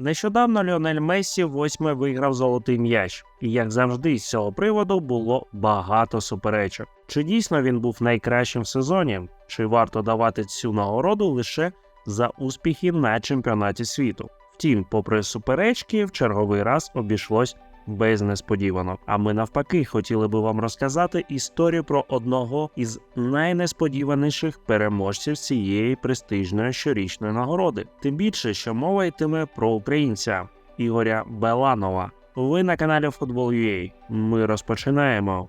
Нещодавно Ліонель Мессі восьме виграв золотий м'яч, і як завжди, з цього приводу було багато суперечок. Чи дійсно він був найкращим в сезоні? Чи варто давати цю нагороду лише за успіхи на чемпіонаті світу? Втім, попри суперечки, в черговий раз обійшлось без несподіванок. А ми навпаки хотіли би вам розказати історію про одного із найнесподіваніших переможців цієї престижної щорічної нагороди. Тим більше, що мова йтиме про українця Ігоря Беланова. Ви на каналі Футбол.ua. Ми розпочинаємо.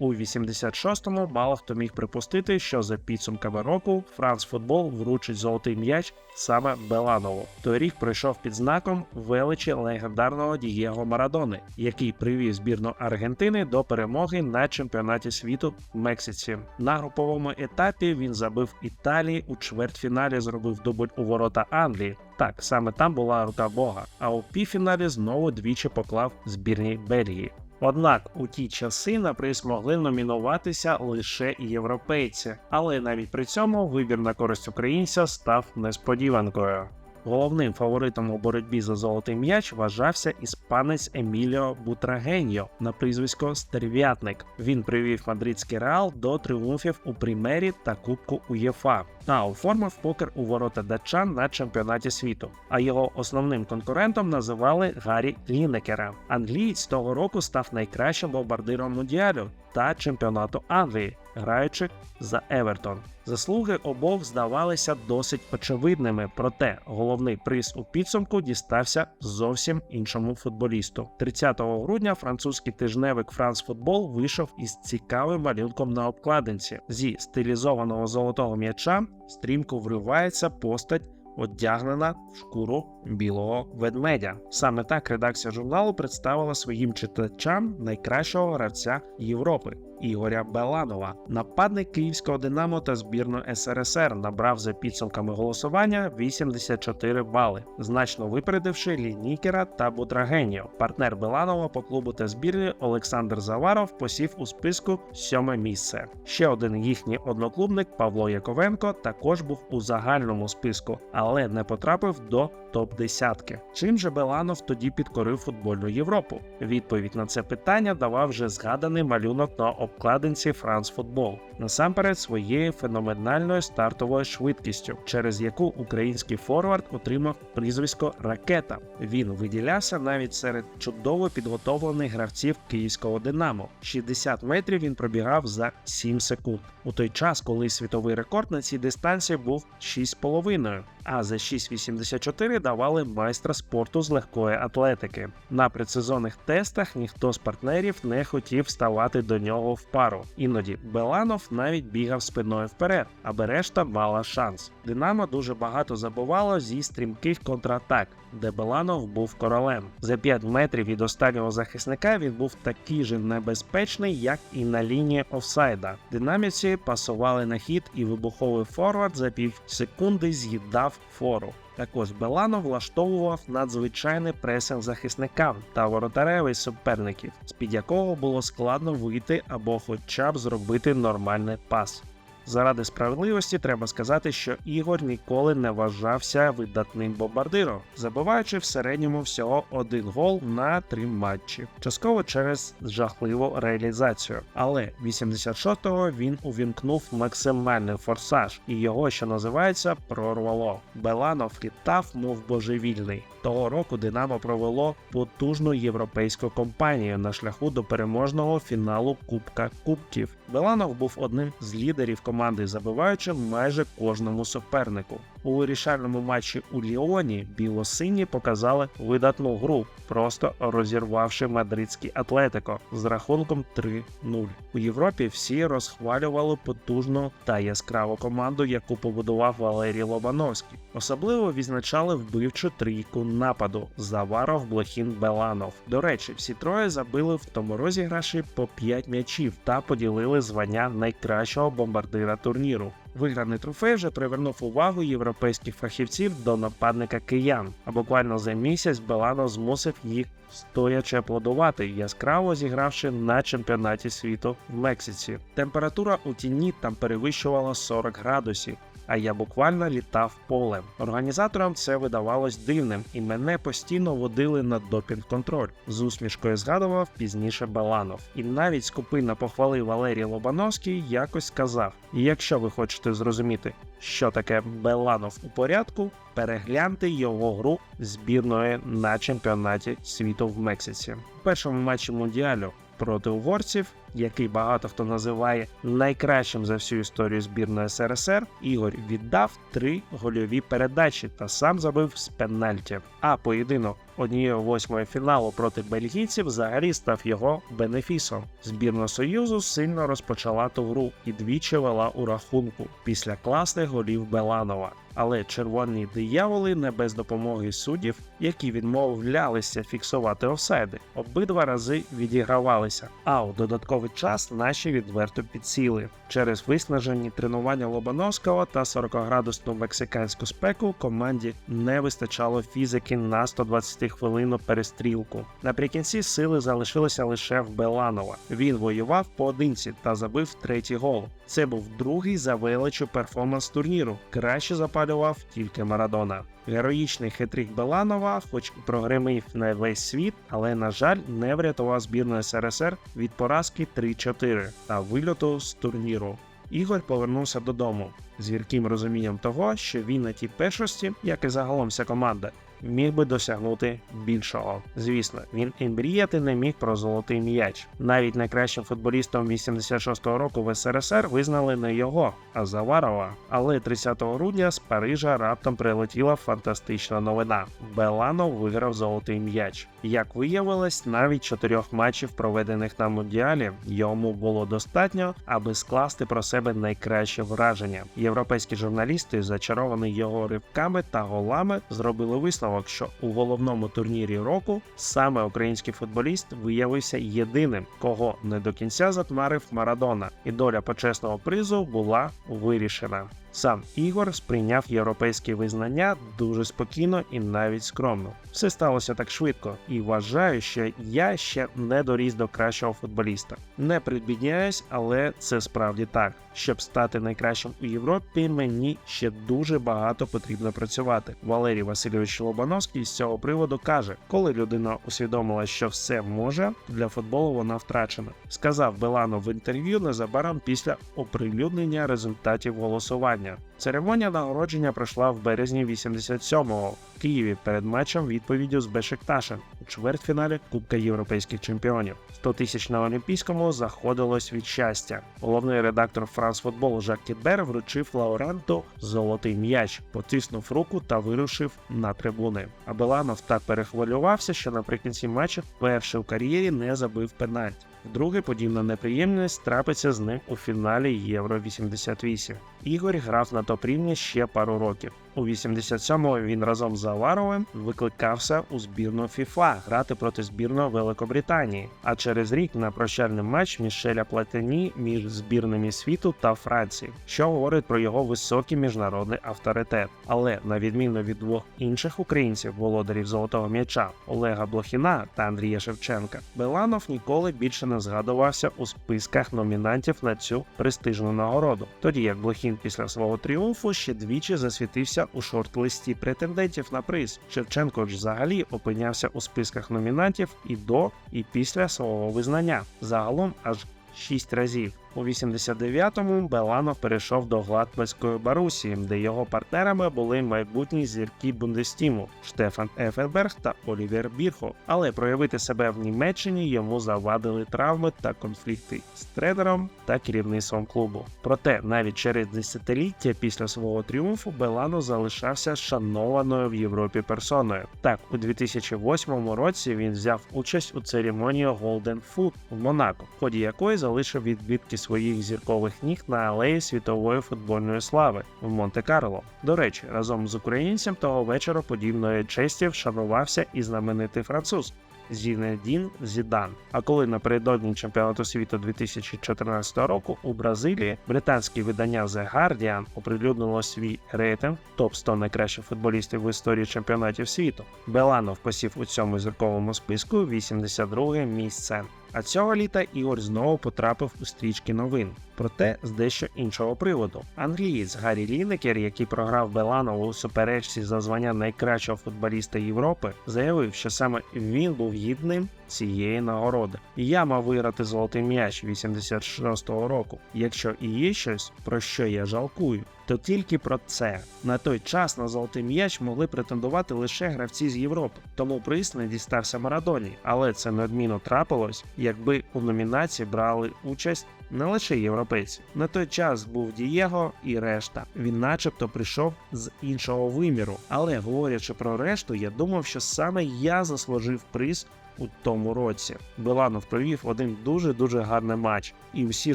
У 86-му мало хто міг припустити, що за підсумками року Франц Футбол вручить золотий м'яч саме Беланову. Той рік пройшов під знаком величі легендарного Дієго Марадони, який привів збірну Аргентини до перемоги на чемпіонаті світу в Мексиці. На груповому етапі він забив Італії у чвертьфіналі, зробив дубль у ворота Англії. Так, саме там була рука Бога. А у півфіналі знову двічі поклав збірній Бельгії. Однак у ті часи на приз могли номінуватися лише європейці, але навіть при цьому вибір на користь українця став несподіванкою. Головним фаворитом у боротьбі за золотий м'яч вважався іспанець Еміліо Бутрагеньо на прізвисько Стерв'ятник. Він привів мадридський реал до тріумфів у Прімері та Кубку УЄФА та оформив покер у ворота датчан на чемпіонаті світу. А його основним конкурентом називали Гаррі Лінекера. Англієць того року став найкращим бомбардиром мундіалю та чемпіонату Англії, граючи за Евертон. Заслуги обох здавалися досить очевидними, проте головний приз у підсумку дістався зовсім іншому футболісту. 30 грудня французький тижневик France Football вийшов із цікавим малюнком на обкладинці. Зі стилізованого золотого м'яча стрімко вривається постать. Одягнена в шкуру білого ведмедя. Саме так редакція журналу представила своїм читачам найкращого гравця Європи Ігоря Беланова. Нападник київського Динамо та збірної СРСР набрав за підсумками голосування 84 бали, значно випередивши Лінікера та Бутрагеньо. Партнер Беланова по клубу та збірні Олександр Заваров посів у списку сьоме місце. Ще один їхній одноклубник Павло Яковенко також був у загальному списку, але не потрапив до топ десятки. Чим же Беланов тоді підкорив футбольну Європу? Відповідь на це питання давав вже згаданий малюнок на обкладинці France Football. насамперед своєю феноменальною стартовою швидкістю, через яку український форвард отримав прізвисько Ракета. Він виділявся навіть серед чудово підготовлених гравців київського Динамо. 60 метрів він пробігав за 7 секунд. У той час, коли світовий рекорд на цій дистанції був 6,5, а за 6,84 давали майстра спорту з легкої атлетики. На предсезонних тестах ніхто з партнерів не хотів ставати до нього в пару. Іноді Беланов навіть бігав спиною вперед, аби решта мала шанс. Динамо дуже багато забувало зі стрімких контратак, де Беланов був королем. За 5 метрів від останнього захисника він був такий же небезпечний, як і на лінії офсайда. Динаміці пасували на хід, і вибуховий форвард за пів секунди з'їдав фору. Також Белано влаштовував надзвичайний пресинг захисникам та воротаревий суперників, з-під якого було складно вийти або хоча б зробити нормальний пас. Заради справедливості треба сказати, що Ігор ніколи не вважався видатним бомбардиром, забиваючи в середньому всього один гол на три матчі, частково через жахливу реалізацію. Але 86-го він увімкнув максимальний форсаж, і його, що називається, прорвало. Беланов літав, мов божевільний. Того року Динамо провело потужну європейську кампанію на шляху до переможного фіналу Кубка Кубків. Беланов був одним з лідерів команди, забиваючи майже кожному супернику. У вирішальному матчі у Ліоні білосині показали видатну гру, просто розірвавши мадридський Атлетико з рахунком 3-0. У Європі всі розхвалювали потужну та яскраву команду, яку побудував Валерій Лобановський. Особливо відзначали вбивчу трійку нападу Заваров, Блохін, Беланов. До речі, всі троє забили в тому розіграші по 5 м'ячів та поділили звання найкращого бомбардира турніру. Виграний трофей вже привернув увагу європейських фахівців до нападника киян. А буквально за місяць Белано змусив їх стояче аплодувати, яскраво зігравши на чемпіонаті світу в Мексиці. Температура у тіні там перевищувала 40 градусів. А я буквально літав полем. Організаторам це видавалось дивним, і мене постійно водили на допінг-контроль. З усмішкою згадував пізніше Баланов. І навіть скупий на похвали Валерій Лобановський якось сказав: якщо ви хочете зрозуміти, що таке Беланов у порядку, перегляньте його гру збірної на чемпіонаті світу в Мексиці. У першому матчі мундіалю проти угорців, який багато хто називає найкращим за всю історію збірної СРСР, Ігор віддав три гольові передачі та сам забив з пенальті. А поєдинок однієї восьмої фіналу проти бельгійців взагалі став його бенефісом. Збірна союзу сильно розпочала ту гру і двічі вела у рахунку після класних голів Беланова. Але червоні дияволи не без допомоги суддів, які відмовлялися фіксувати офсайди, обидва рази відігравалися. А у додатковий час наші відверто підсіли. Через виснажені тренування Лобановського та 40-градусну мексиканську спеку команді не вистачало фізики на 120 хвилину перестрілку. Наприкінці сили залишилися лише в Беланова. Він воював поодинці та забив третій гол. Це був другий за величу перформанс турніру. Краще запалював тільки Марадона. Героїчний хитрик Беланова, хоч і прогримив на весь світ, але на жаль не врятував збірну СРСР від поразки 3-4 та вильоту з турніру. Ігор повернувся додому з гірким розумінням того, що він на тій першості, як і загалом вся команда, міг би досягнути більшого. Звісно, він і мріяти не міг про золотий м'яч. Навіть найкращим футболістом 86-го року в СРСР визнали не його, а Заварова. Але 30 грудня з Парижа раптом прилетіла фантастична новина: Беланов виграв золотий м'яч. Як виявилось, навіть чотирьох матчів, проведених на мундіалі, йому було достатньо, аби скласти про себе найкраще враження. Європейські журналісти, зачаровані його ривками та голами, зробили висновок, що у головному турнірі року саме український футболіст виявився єдиним, кого не до кінця затмарив Марадона, і доля почесного призу була вирішена. Сам Ігор сприйняв європейське визнання дуже спокійно і навіть скромно. Все сталося так швидко, і вважаю, що я ще не доріс до кращого футболіста. Не прибідняюсь, але це справді так. Щоб стати найкращим у Європі, мені ще дуже багато потрібно працювати. Валерій Васильович Лобановський з цього приводу каже: коли людина усвідомила, що все може, для футболу вона втрачена. Сказав Беланов в інтерв'ю незабаром після оприлюднення результатів голосування. Церемонія нагородження пройшла в березні 87-го в Києві перед матчем відповіддю з Бешикташем у чвертьфіналі Кубка європейських чемпіонів. 100 тисяч на Олімпійському заходилось від щастя. Головний редактор Франс Футбол Жак Кітбер вручив лауреанту золотий м'яч, потиснув руку та вирушив на трибуни. А Беланов так перехвилювався, що наприкінці матчу вперше в кар'єрі не забив пенальті. Вдруге подібна неприємність трапиться з ним у фіналі Євро 88. Ігор грав на топ-рівні ще пару років. У 87-му він разом з Аваровим викликався у збірну ФІФА грати проти збірної Великобританії. А через рік на прощальний матч Мішеля Платині між збірними світу та Франції, що говорить про його високий міжнародний авторитет. Але на відміну від двох інших українців, володарів золотого м'яча Олега Блохіна та Андрія Шевченка, Беланов ніколи більше не згадувався у списках номінантів на цю престижну нагороду. Тоді як Блохін після свого тріумфу ще двічі засвітився у шорт-листі претендентів на приз. Шевченко ж взагалі опинявся у списках номінантів і до, і після свого визнання. Загалом аж 6 разів. У 89-му Беланов перейшов до Гладбельської Барусі, де його партнерами були майбутні зірки Бундестіму Штефан Ефельберг та Олівер Бірхо. Але проявити себе в Німеччині йому завадили травми та конфлікти з тренером та керівництвом клубу. Проте навіть через десятиліття після свого тріумфу Белано залишався шанованою в Європі персоною. Так, у 2008 році він взяв участь у церемонії Golden Foot в Монако, в ході якої залишив відбитки своїх зіркових ніг на алеї світової футбольної слави. в Монте-Карло. До речі, разом з українцем того вечора подібної честі вшанувався і знаменитий француз. Зінедін Зідан. А коли напередодні чемпіонату світу 2014 року у Бразилії британське видання The Guardian оприлюднило свій рейтинг топ 100 найкращих футболістів в історії чемпіонатів світу, Беланов посів у цьому зірковому списку 82 місце. А цього літа Ігор знову потрапив у стрічки новин, проте з дещо іншого приводу. Англієць Гаррі Лінекер, який програв Беланову у суперечці за звання найкращого футболіста Європи, заявив, що саме він був гідним цієї нагороди. Я мав виграти золотий м'яч 86-го року. Якщо і є щось, про що я жалкую, то тільки про це. На той час на золотий м'яч могли претендувати лише гравці з Європи, тому приз не дістався Марадоні, але це неодмінно трапилось, якби у номінації брали участь не лише європейці. На той час був Дієго і решта. Він, начебто, прийшов з іншого виміру. Але говорячи про решту, я думав, що саме я заслужив приз. У тому році Беланов провів один дуже дуже гарний матч, і всі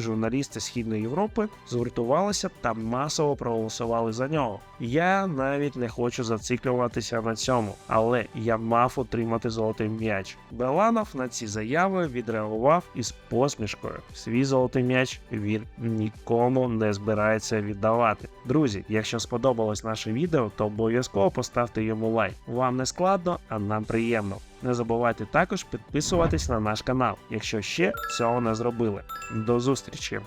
журналісти Східної Європи згуртувалися та масово проголосували за нього. Я навіть не хочу зациклюватися на цьому, але я мав отримати золотий м'яч. Беланов на ці заяви відреагував із посмішкою. Свій золотий м'яч він нікому не збирається віддавати. Друзі, якщо сподобалось наше відео, то обов'язково поставте йому лайк. Вам не складно, а нам приємно. Не забувайте також підписуватись на наш канал, якщо ще цього не зробили. До зустрічі!